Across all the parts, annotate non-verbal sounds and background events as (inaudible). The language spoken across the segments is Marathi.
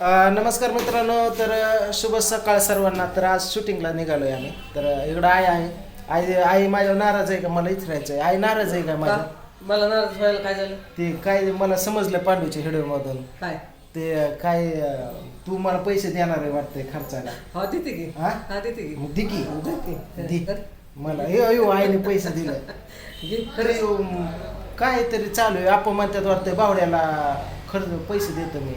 नमस्कार मित्रांनो तर शुभ सकाळ सर्वांना. तर आज शूटिंगला निघालोय आम्ही. तर इकडं आई आहे. आई आई माझ्यावर नाराज आहे का? मला इथरायचं आहे. आई नाराज आहे का माझ्या? मला नाराज व्हायला काय झालं? ते काय मला समजलं पांडूच्या हिडिओ मधून. काय? ते काय तू मला पैसे देणार आहे वाटतंय खर्चाला. हा देते की. हा? हा देते की. मग दे की. देते. दे. कर. मला हे अयो आईने पैसे दिले. तरी काय तरी चालू आहे. आपण म्हणतात वाटतंय बावड्याला खर्च पैसे देतो मी.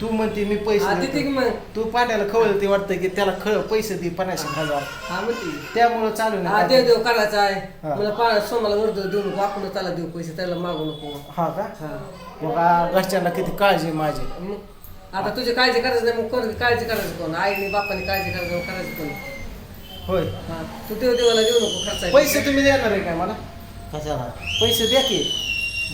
तू म्हणते मी पैसे हा देते. की देतो. मग तू पाट्याला खवळ ते वाटतं की त्याला खळ पैसे दे पन्नास एक हजार. हा म्हणते. त्यामुळं चालू हा नाही देव करायचा आहे. हा. मला पा सोमाला वर्ध देऊ नको आपण त्याला देऊ पैसे त्याला मागू नको. हा का? हा. मग आ, घरच्यांना किती काळजी आहे माझी. मग आता तुझी काळजी करायची नाही मग कोण काळजी करायची कोण? आईने बापाने काळजी करायची करायची कोण? होय. हा तू देव देवाला देऊ नको खर्च पैसे तुम्ही देणार आहे काय मला? कशाला? पैसे द्या की.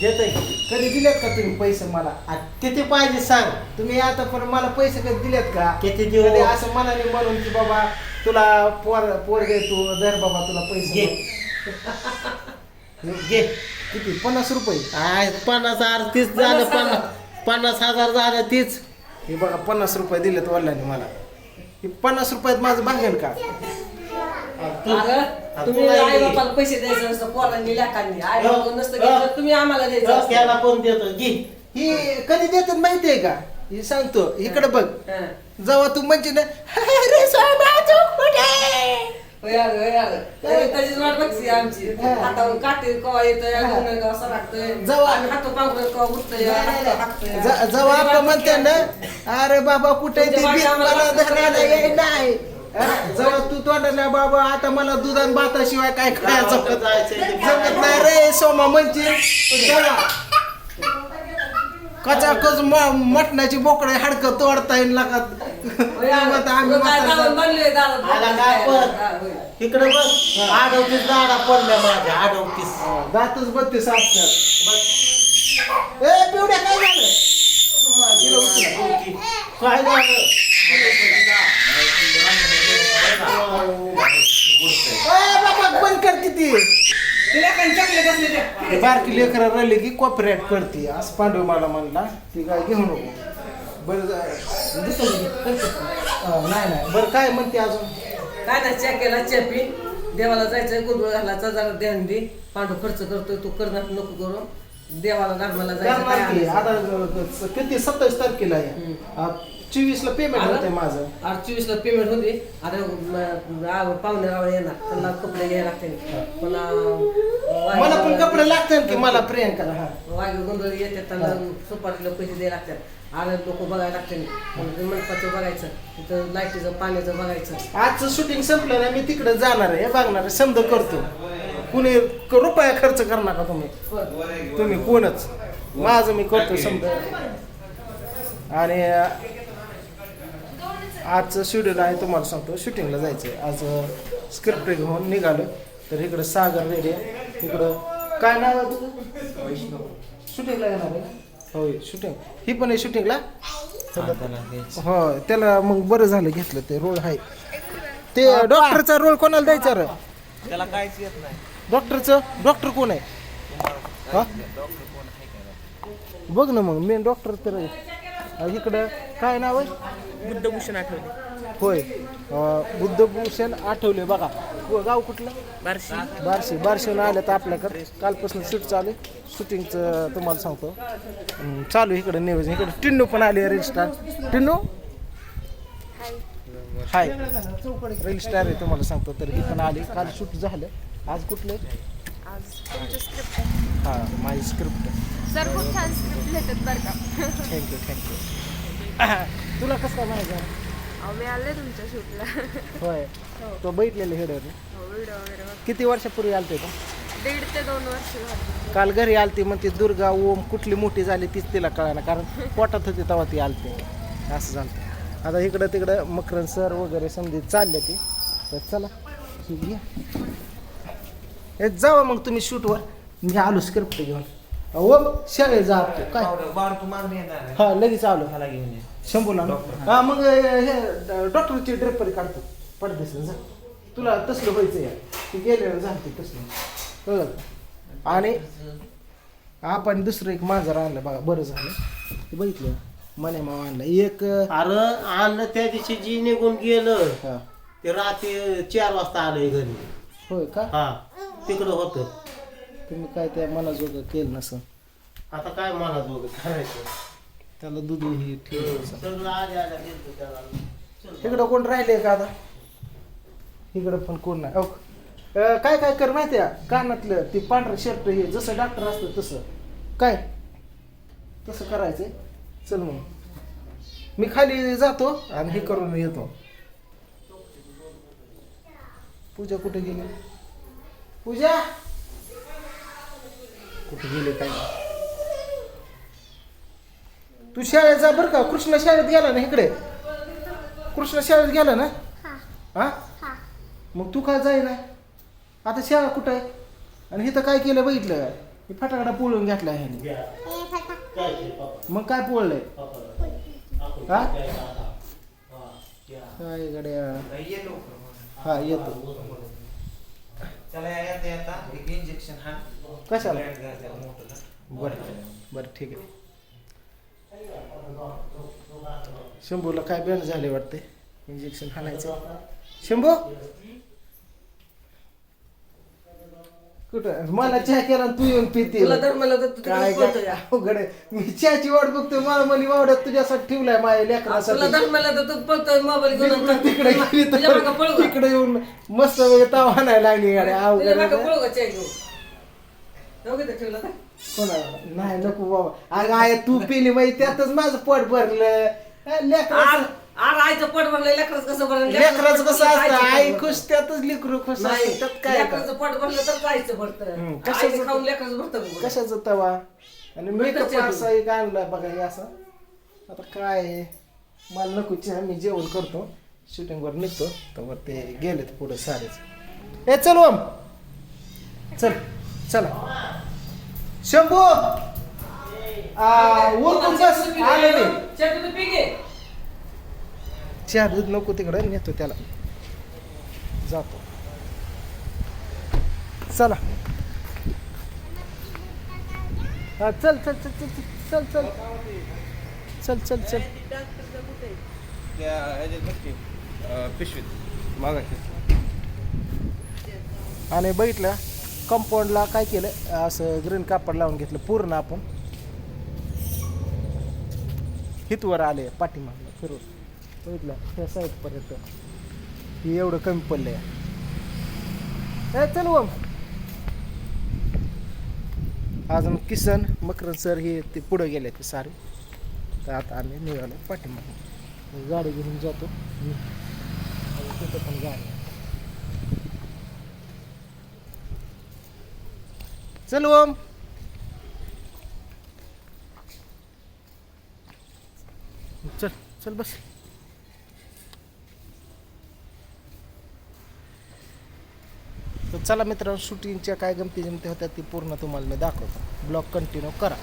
देताय. कधी दिलेत का तुम्ही पैसे मला? आ, किती पाहिजे सांग. तुम्ही आता पण मला पैसे कधी दिलेत का? किती देऊ? कधी असं मनाने म्हणून की बाबा तुला पोर पोर घे तू धर बाबा तुला पैसे. घे. घे. किती? पन्नास रुपये. आय पन्नास हजार तीस झालं पन्नास पन्नास हजार झालं तीच. हे बघा पन्नास रुपये दिलेत वडिलांनी मला. हे पन्नास रुपयात माझं भागेल का? अगं, तुम्ही आई बापाला पैसे द्यायचं नसतं पोरांनी लेखांनी आई बाबा नसतं घेतलं तुम्ही आम्हाला द्यायचं असतं. त्याला कोण देतो घे ही कधी देतात माहितीये का हे सांगतो इकडे बघ हा. जेव्हा तू म्हणजे ना "अरे सोमा, तू कुठे?" होय अगं, होय अगं. तरी त्याचीच वाट बघती आमची हा. हातावर काठी कवा येतोय हा. अगं नाही असं लागतोय जाऊ. आम्ही हातो पांघरून कवा उठतोय हातो हाकतोय. ज- जेव्हा आपण म्हणते ना अरे बाबा कुठे ते तुमच्या बीक भाषा मला आम्हाला धरायला येई नाही जेव्हा तू तोंडाला बाबा आता मला दुधान भाताशिवाय काय खायचं. जमत नाही रे सोमा म्हणजे तेव्हा कचाकच म- मटणाची बोकडे हाडकं तोडता येईल? हा. इकडे बघ. अडवतीस दाडा पडल्या माझ्या अडवतीस दातच बत्तीस असतात ए पिवड्या काय झालं. काय झालं? बंद कर किती तिला ते? बारकी लेकरं रडली की कॉपरेट पडते. असं पांडव मला म्हणला ती काय घेऊ नको. बरं जा- दुसरं घे. अं, नाही नाही. बरं काय म्हणते अजून? काय नाही चहा केला चहा पी देवाला जायचंय गोंधळ घालायचा जरा ध्यान दे पांडू खर्च करतोय तू करणार नको करू. देवाला धर्माला जायचं काय आणायचं? आता किती? सत्तावीस तारखेला आहे. चोवीस ला पेमेंट होतंय माझं. आज चोवीस ला पेमेंट होते. आता म- पाहुणे रावळे येणार. त्यांना कपडे घ्यायला लागतील. मला पण कपडे लागतात की मला प्रियंकाला हा. गोंधळ येतात त्यांना सुपारीला पैसे द्यायला लागतात. आले लोक बघायला लागतील. मंडपाचं बघायचं. तिथं लाईटीचं पाण्याचं बघायचं. आजचं शूटिंग संपलं ना मी तिकडे जाणार आहे. बघणार आहे. समजा करतो. कुणी क- रुपया खर्च करणार नका तुम्ही? तुम्ही कोणच? माझं मी करतो समजा आणि आजचं शेड्यूल आहे तुम्हाला सांगतो. शूटिंगला जायचं आहे आज स्क्रिप्ट घेऊन निघालो तर इकडं सागर रेडी आहे. इकडं काय नाव आहे तुझं? शूटिंगला येणार आहे होय शूटिंग ही पण आहे शूटिंगला हो त्याला मग बरं झालं घेतलं. ते रोल आहे. ते डॉक्टरचा रोल कोणाला द्यायचा रे? त्याला काहीच येत नाही. डॉक्टरचं डॉक्टर कोण आहे? हा? बघ ना मग मेन डॉक्टर तर इकडं काय नाव आहे? बुद्धभूषण आठवले. होय. बुद्धभूषण आठवले बघा. को- गाव कुठलं? बारशी. बारशे. बारशेहून आलं तर आपल्याकडे. कालपासून शूट चालू आहे. शूटिंगचं तुम्हाला सांगतो. चालू आहे इकडं नियोजन. इकडे टिन्नू पण आली reel star Tinnu? Hi. Reel star आहे तुम्हाला सांगतो तर ही पण आली. काल शूट झालं. आज कुठलं? आज तुमचं स्क्रिप्ट आहे. हां माझी स्क्रिप्ट सर खूप छान स्क्रिप्ट लिहितात बरं का. थँक्यू थँक्यू (coughs) तुला कसं काय माहिती आहे? अहो, मी आले तुमच्या शूटला. होय. तो बैठलेले हेडर हो व्हिडिओ वगैरे बघ. किती वर्षापूर्वी आलते का दीड ते दोन वर्ष झाली. काल घरी आलती म्हणते दुर्गा ओम कुठली मोठी झाली तीच तिला कळाना कारण पोटात होती तेव्हा ती आलते. असं झालं आता इकडं तिकडं मकरन सर वगैरे समजे चालले ती. तर चला ही घ्या. हे जावा मग तुम्ही शूटवर मी आलो स्क्रिप्ट घेऊन. ओम शाळेत जा तू काय? बार तू मागणी येणार आहे. हा लगेच आलो. मला घेऊन ये. शंभूला ना? हा मग हे डॉक्टरची ड्रेपरी काढतो. पडदेस जा. तुला तसलं व्हायचं या. ती गेल्यावर झालं ते तसलं. कळलं? का? आणि आपण दुसरं एक मांजर आणलं बघा बरं झालं. ते बघितलं? मने माव आणला. एक अरे आणलं त्या दिवशी जी निघून गेलं हा. ते रात्री चार वाजता आलंय घरी. होय का? हा तिकडं होतं. तुम्ही काय त्या मनाजोगं केलं नसं आता काय मला दोघं करायचं? त्याला दूध ही ठेवलं नसं. आले इकडं कोण राहिले का आता? इकडं पण कोण नाही. अहो, अं, काय काय कर माहिती आहे कानातलं ते पांढरं शर्ट हे जसं डॉक्टर असतं तसं. काय? तसं करायचंय. चल मग. मी खाली जातो आणि हे करून येतो. पूजा कुठे गेली? पूजा? कुठे गेली काय तू शाळेत जा बरं का कृष्ण शाळेत गेला ना इकडे? कृष्ण शाळेत गेला ना? हा. मग तू काय जाई ना? आता शाळा कुठं आहे? आणि इथं काय केलं बघितलं का हे फटाकडा पोळून घेतला ह्याने. मग काय पोळलंय? हा? काय गड्या? हा येतो. त्याला येता एक इंजेक्शन हा. कशाला? बरं बरं ठीक आहे. शंभूला काय बॅन झाले वाटते इंजेक्शन हाणायचं. शंभू? कुठं? मला चहा केला आणि तू येऊन पिते. तुला तर तू काय तिकडे पळतोय. काय अवघड आहे. मी चहाची वाट बघतोय मला मनी वावड्यात तुझ्यासाठी ठेवलाय माझ्या तुला लेकरासाठी तर तू पळतोय मोबाईल घेऊन तू तिकडे गेली तुझ्या मागं पळू तर का? तिकडे येऊन मस्त वेळ ताव हाणायला लागली गाड्या अवघड तुझ्या आहे मागं ना. पळू का चाय घेऊन? दोघे तर ठेवलं का कोणाला नाही नको बाबा. अगं आहे तू पिली माहिती त्यातच माझं पोट भरलं. लेकराचं आज आईचं पोट लेकरच कसं लेकराचं कसं असतं? आई खुश त्यातच लेकरू खुश नाही असतं त्यात काय का? लेकराचं पोट भरलं तर आईचं भरतं कशाचं- आईचं खाऊन लेकराचं भरतं? कशाचं तवा? आणि मेकअप मेकअपचं असा एक आणलाय बघा हे असं. आता काय आहे, मला नको चहा मी जेवण करतो. शूटिंगवर निघतो तर ते गेले तर पुढे सारेच. ए चल ओम. चल चला. शंभू! आ, उरकून बस आले मी. घे. चहा दूध नको तिकडे नेतो त्याला. जातो. चला. हा चल चल चल चल चल चल चल. चल चल पिशवीत मागायचं. आणि बघितलं कंपाऊंडला काय केलं असं ग्रीन कापड लावून घेतलं पूर्ण आपण. हितवर आले पाठीमागलं फिरून. बघितलं ह्या साईडपर्यंत हे एवढं कमी पडलंय. ए चल ओम अजून किसन मकरन सर हे ते पुढे गेले ते सारे. तर आता आम्ही निघालो पाठीमागे. गाडी घेऊन जातो. तिथं पण गाडी आहे. चल ओम चल चल बस. चला मित्रांनो शूटिंगच्या काय गमती जमती होत्या ती पूर्ण तुम्हाला मी दाखवतो. ब्लॉग कंटिन्यू करा.